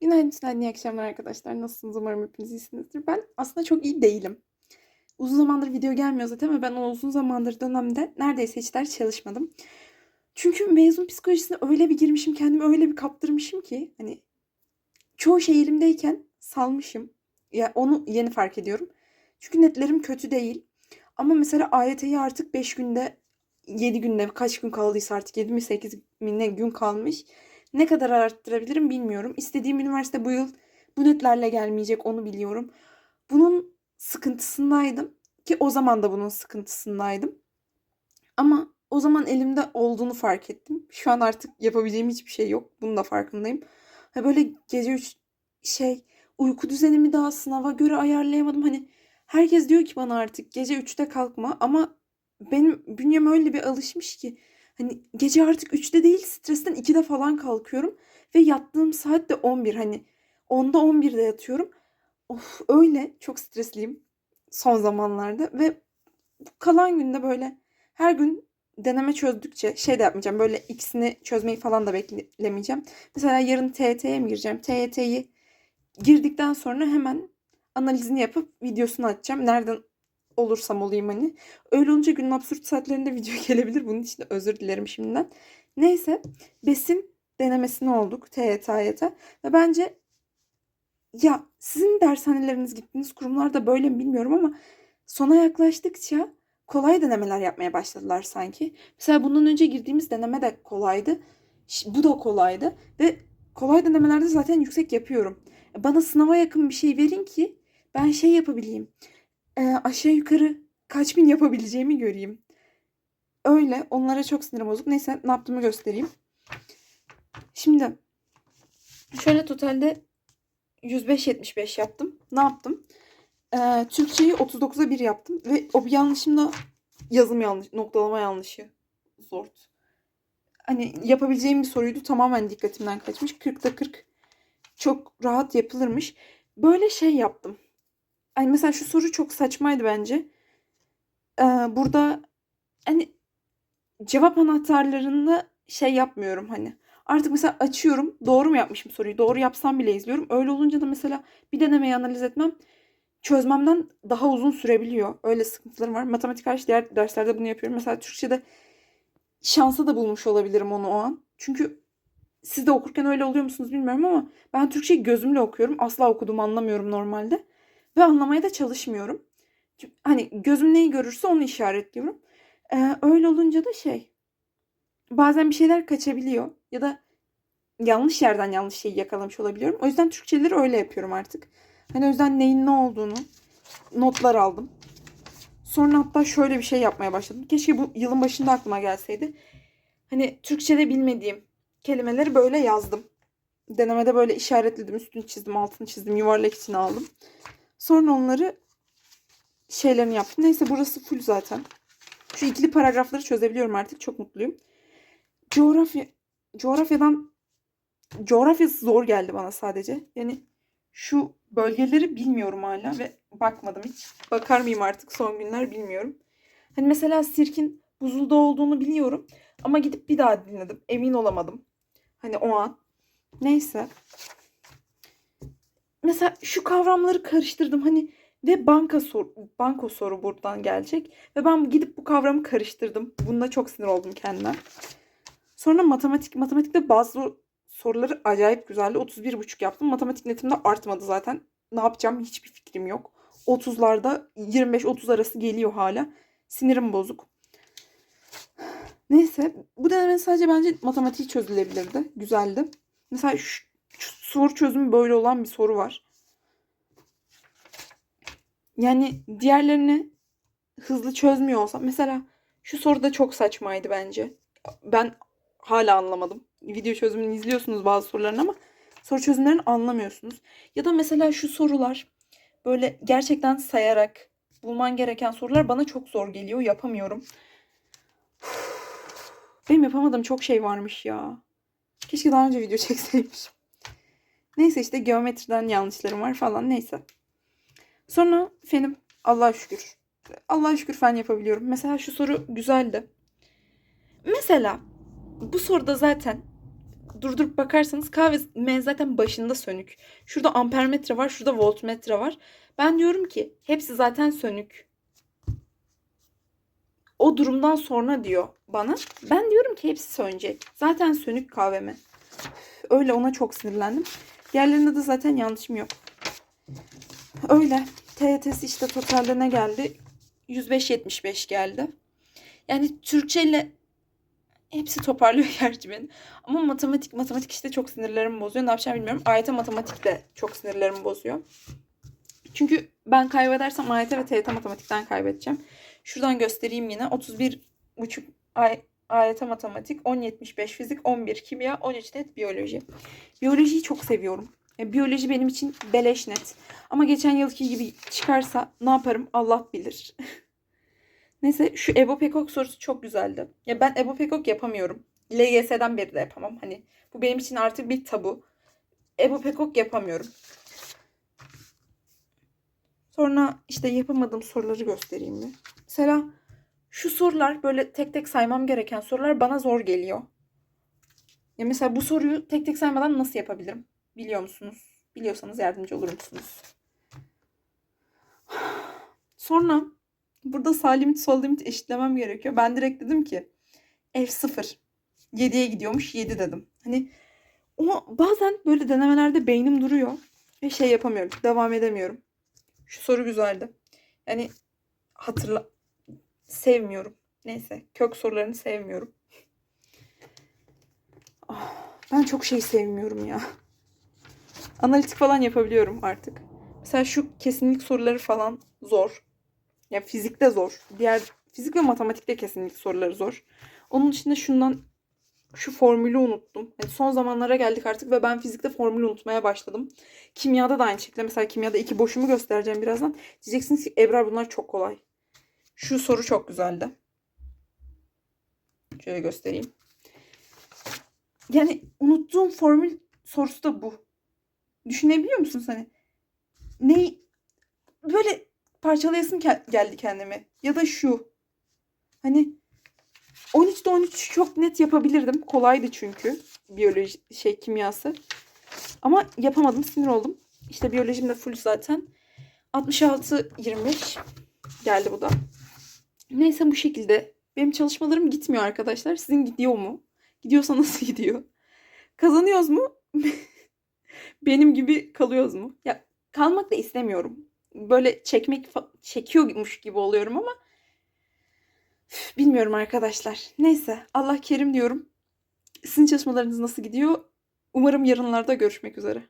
Günaydın, iyi akşamlar arkadaşlar. Nasılsınız? Umarım hepiniz iyisinizdir. Ben aslında çok iyi değilim. Uzun zamandır video gelmiyor zaten ve ben o uzun zamandır dönemde neredeyse hiç ders çalışmadım. Çünkü mezun psikolojisine öyle bir girmişim, kendimi öyle bir kaptırmışım ki hani çoğu şey elimdeyken salmışım. Ya onu yeni fark ediyorum. Çünkü netlerim kötü değil. Ama mesela AYT'yi artık 5 günde 7 günde kaç gün kaldıysa artık 7 mi 8 mi ne gün kalmış. Ne kadar arttırabilirim bilmiyorum. İstediğim üniversite bu yıl bu netlerle gelmeyecek onu biliyorum. Bunun sıkıntısındaydım ki o zaman da bunun sıkıntısındaydım. Ama o zaman elimde olduğunu fark ettim. Şu an artık yapabileceğim hiçbir şey yok. Bunun da farkındayım. Ha böyle gece üç şey uyku düzenimi daha sınava göre ayarlayamadım. Hani herkes diyor ki bana artık gece 3'te kalkma ama benim bünyem öyle bir alışmış ki hani gece artık 3'te değil stresten 2'de falan kalkıyorum ve yattığım saat de 11 hani 10'da 11'de yatıyorum. Of öyle çok stresliyim son zamanlarda ve kalan günde böyle her gün deneme çözdükçe şey de yapmayacağım. Böyle ikisini çözmeyi falan da beklemeyeceğim. Mesela yarın TYT'ye mi gireceğim? TYT'yi girdikten sonra hemen analizini yapıp videosunu açacağım. Nereden olursam olayım hani. Öyle olunca günün absürt saatlerinde video gelebilir. Bunun için de özür dilerim şimdiden. Neyse besin denemesine olduk TYT. Ve bence ya sizin dershaneleriniz gittiğiniz kurumlarda böyle mi bilmiyorum ama sona yaklaştıkça kolay denemeler yapmaya başladılar sanki. Mesela bundan önce girdiğimiz deneme de kolaydı. Bu da kolaydı ve kolay denemelerde zaten yüksek yapıyorum. Bana sınava yakın bir şey verin ki ben şey yapabileyim. Ee, aşağı yukarı kaç bin yapabileceğimi göreyim. Öyle. Onlara çok sinirim bozuk. Neyse ne yaptığımı göstereyim. Şimdi şöyle totalde 105-75 yaptım. Ne yaptım? Ee, Türkçeyi 39'a 1 yaptım. Ve o bir yanlışımla yazım yanlış, noktalama yanlışı. Zor. Hani yapabileceğim bir soruydu. Tamamen dikkatimden kaçmış. 40'ta 40 çok rahat yapılırmış. Böyle şey yaptım. Hani mesela şu soru çok saçmaydı bence. Ee, burada hani cevap anahtarlarında şey yapmıyorum hani. Artık mesela açıyorum. Doğru mu yapmışım soruyu? Doğru yapsam bile izliyorum. Öyle olunca da mesela bir denemeyi analiz etmem çözmemden daha uzun sürebiliyor. Öyle sıkıntılarım var. Matematik hariç diğer derslerde bunu yapıyorum. Mesela Türkçe'de şansa da bulmuş olabilirim onu o an. Çünkü siz de okurken öyle oluyor musunuz bilmiyorum ama ben Türkçeyi gözümle okuyorum. Asla okuduğumu anlamıyorum normalde. Ve anlamaya da çalışmıyorum. Hani gözüm neyi görürse onu işaretliyorum. Ee, öyle olunca da şey bazen bir şeyler kaçabiliyor ya da yanlış yerden yanlış şeyi yakalamış olabiliyorum. O yüzden Türkçeleri öyle yapıyorum artık. Hani o yüzden neyin ne olduğunu notlar aldım. Sonra hatta şöyle bir şey yapmaya başladım. Keşke bu yılın başında aklıma gelseydi. Hani Türkçe'de bilmediğim kelimeleri böyle yazdım. Denemede böyle işaretledim. Üstünü çizdim, altını çizdim. Yuvarlak içine aldım. Sonra onları şeylerini yaptım. Neyse burası full zaten. Şu ikili paragrafları çözebiliyorum artık. Çok mutluyum. Coğrafya coğrafyadan coğrafyası zor geldi bana sadece. Yani şu bölgeleri bilmiyorum hala ve bakmadım hiç. Bakar mıyım artık son günler bilmiyorum. Hani mesela sirkin buzulda olduğunu biliyorum ama gidip bir daha dinledim. Emin olamadım. Hani o an. Neyse. Mesela şu kavramları karıştırdım hani ve banka sor banko soru buradan gelecek ve ben gidip bu kavramı karıştırdım. Bunda çok sinir oldum kendime. Sonra matematik matematikte bazı soruları acayip güzeldi. 31,5 yaptım. Matematik netim de artmadı zaten. Ne yapacağım hiçbir fikrim yok. 30'larda 25-30 arası geliyor hala. Sinirim bozuk. Neyse bu deneme sadece bence matematiği çözülebilirdi. Güzeldi. Mesela şu, şu soru çözümü böyle olan bir soru var. Yani diğerlerini hızlı çözmüyor olsam. Mesela şu soru da çok saçmaydı bence. Ben hala anlamadım. Video çözümünü izliyorsunuz bazı soruların ama soru çözümlerini anlamıyorsunuz. Ya da mesela şu sorular böyle gerçekten sayarak bulman gereken sorular bana çok zor geliyor. Yapamıyorum. Benim yapamadığım çok şey varmış ya. Keşke daha önce video çekseymişim. Neyse işte geometriden yanlışlarım var falan neyse. Sonra fenim Allah'a şükür. Allah'a şükür fen yapabiliyorum. Mesela şu soru güzeldi. Mesela bu soruda zaten durdurup bakarsanız kahve zaten başında sönük. Şurada ampermetre var, şurada voltmetre var. Ben diyorum ki hepsi zaten sönük. O durumdan sonra diyor bana. Ben diyorum ki hepsi sönecek. Zaten sönük kahvemi. Öyle ona çok sinirlendim. Diğerlerinde de zaten yanlışım yok. Öyle. TYT'si işte totalde ne geldi? 105-75 geldi. Yani Türkçe ile hepsi toparlıyor gerçi beni. Ama matematik matematik işte çok sinirlerimi bozuyor. Ne yapacağımı bilmiyorum. AYT matematik de çok sinirlerimi bozuyor. Çünkü ben kaybedersem AYT ve TYT matematikten kaybedeceğim. Şuradan göstereyim yine. 31 buçuk ay AYT matematik, 10.75 fizik, 11 kimya, 13 net biyoloji. Biyolojiyi çok seviyorum. Ya, biyoloji benim için beleş net. Ama geçen yılki gibi çıkarsa ne yaparım Allah bilir. Neyse şu Ebo Pekok sorusu çok güzeldi. Ya ben Ebo Pekok yapamıyorum. LGS'den beri de yapamam. Hani bu benim için artık bir tabu. Ebo Pekok yapamıyorum. Sonra işte yapamadığım soruları göstereyim mi? Mesela şu sorular böyle tek tek saymam gereken sorular bana zor geliyor. Ya mesela bu soruyu tek tek saymadan nasıl yapabilirim? Biliyor musunuz? Biliyorsanız yardımcı olur musunuz? Sonra burada sağ limit sol limit eşitlemem gerekiyor. Ben direkt dedim ki F0 7'ye gidiyormuş 7 dedim. Hani ama bazen böyle denemelerde beynim duruyor ve şey yapamıyorum. Devam edemiyorum. Şu soru güzeldi. Yani hatırla sevmiyorum. Neyse kök sorularını sevmiyorum. Ah, ben çok şey sevmiyorum ya. Analitik falan yapabiliyorum artık. Mesela şu kesinlik soruları falan zor. Ya fizikte zor. Diğer fizik ve matematikte kesinlik soruları zor. Onun dışında şundan şu formülü unuttum. Yani son zamanlara geldik artık ve ben fizikte formülü unutmaya başladım. Kimyada da aynı şekilde. Mesela kimyada iki boşumu göstereceğim birazdan. Diyeceksiniz ki Ebrar bunlar çok kolay. Şu soru çok güzeldi. Şöyle göstereyim. Yani unuttuğum formül sorusu da bu. Düşünebiliyor musunuz hani? Ne böyle parçalayasım geldi kendime. Ya da şu. Hani 13'te 13 çok net yapabilirdim. Kolaydı çünkü. Biyoloji şey kimyası. Ama yapamadım. Sinir oldum. İşte biyolojim de full zaten. 66 25 geldi bu da. Neyse bu şekilde. Benim çalışmalarım gitmiyor arkadaşlar. Sizin gidiyor mu? Gidiyorsa nasıl gidiyor? Kazanıyoruz mu? Benim gibi kalıyoruz mu? Ya kalmak da istemiyorum. Böyle çekmek çekiyormuş gibi oluyorum ama üf, bilmiyorum arkadaşlar. Neyse Allah kerim diyorum. Sizin çalışmalarınız nasıl gidiyor? Umarım yarınlarda görüşmek üzere.